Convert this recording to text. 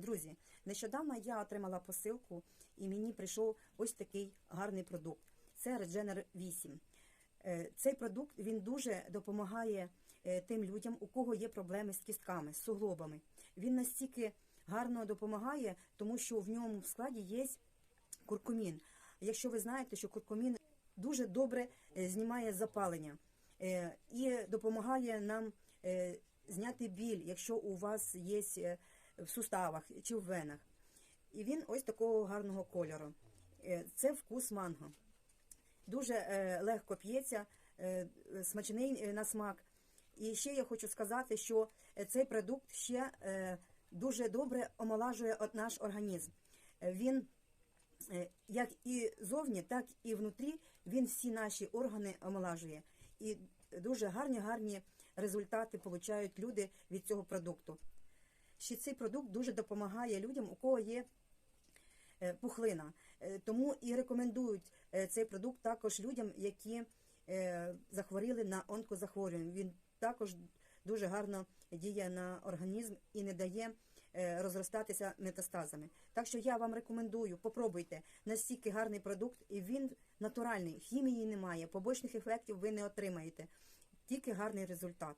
Друзі, нещодавно я отримала посилку і мені прийшов ось такий гарний продукт. Це Regener 8. Е, Цей продукт він дуже допомагає е, тим людям, у кого є проблеми з кістками, з суглобами. Він настільки гарно допомагає, тому що в ньому в складі є куркумін. Якщо ви знаєте, що куркумін дуже добре е, знімає запалення і допомагає нам зняти біль, якщо у вас є в суставах чи в венах. І він ось такого гарного кольору. Е, Це вкус манго. Дуже е, легко п'ється, е, смачний на смак. І ще я хочу сказати, що цей продукт ще дуже добре омолажує наш організм. Він як і зовні, так і внутрі він всі наші органи омолажує. І дуже гарні гарні результати получають люди від цього продукту. Ще цей продукт дуже допомагає людям, у кого є е, пухлина. Е, Тому і рекомендують е, цей продукт також людям, які захворіли на онкозахворювання. Він також дуже гарно діє на організм і не дає розростатися метастазами. Так що я вам рекомендую, попробуйте настільки гарний продукт, і він натуральний, хімії немає, побочних ефектів ви не отримаєте. Тільки гарний результат.